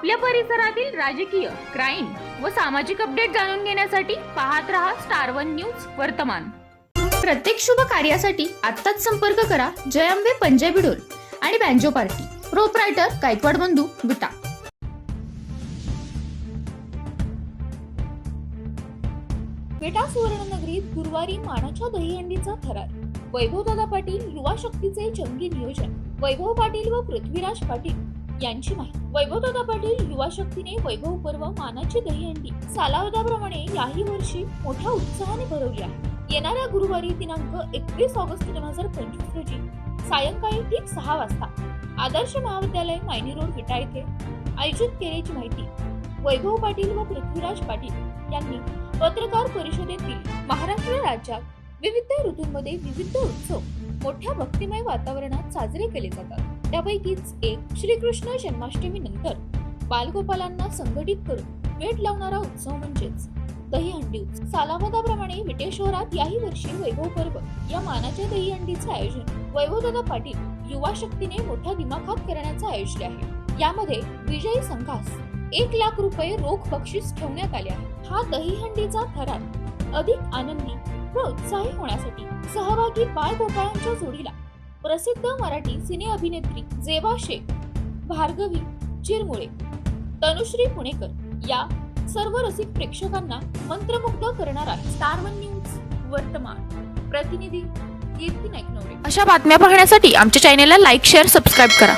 आपल्या परिसरातील राजकीय क्राईम व सामाजिक अपडेट जाणून घेण्यासाठी पाहत रहा स्टार वन न्यूज वर्तमान. प्रत्येक शुभ कार्यासाठी आत्ताच संपर्क करा जयंबे पंजाबी डोल आणि बँजो पार्टी. प्रोपरायटर गायकवाड बंधू विटा विटा सुवर्णनगरीत गुरुवारी मानाच्या दहीहंडीचा थरार. वैभवदादा पाटील युवा शक्तीचे जंगी नियोजन. वैभव पाटील व पृथ्वीराज पाटील. यांची माहिती. वैभवदादा पाटील युवा शक्तीने वैभव पर्व मानाची दहीहंडी सालावदाप्रमाणे याही वर्षी मोठ्या उत्साहाने भरवली आहे. येणाऱ्या गुरुवारी दिनांक एकवीस ऑगस्ट दोन हजार पंचवीस रोजी सायंकाळी ठीक सहा वाजता आदर्श महाविद्यालय मायनी रोड विटा येथे आयोजित केल्याची माहिती वैभव पाटील व पृथ्वीराज पाटील यांनी पत्रकार परिषदेतील महाराष्ट्र राज्यात विविध ऋतूंमध्ये विविध उत्सव मोठ्या भक्तिमय वातावरणात साजरे केले जातात. त्यापैकीच एक श्रीकृष्ण जन्माष्टमी नंतर बालगोपालांना संघटित करून वेट लावणारा उत्सव म्हणजेच दहीहंडी उत्सव. सालामताप्रमाणे विटे शहरात याही वर्षी वैभव पर्व या मानाच्या दहीहंडीचे आयोजन वैभवदादा पाटील युवा शक्तीने मोठ्या दिमाखात करण्याचे आयोजले आहे. यामध्ये विजयी संघास एक लाख रुपये रोख बक्षीस ठेवण्यात आले आहे. हा दहीहंडीचा थरार अधिक आनंदी व उत्साही होण्यासाठी सहभागी बाळ गोपाळांच्या जोडीला प्रसिद्ध मराठी सिने अभिनेत्री जेवा शेख भार्गवी चिरमुळे तनुश्री पुणेकर या सर्व रसिक प्रेक्षकांना मंत्रमुग्ध करणार आहे स्टार वन न्यूज वर्तमान. प्रतिनिधी कीर्ती नाईकनवरे अशा बातम्या पाहण्यासाठी आमच्या चॅनेलला लाईक शेअर सबस्क्राईब करा.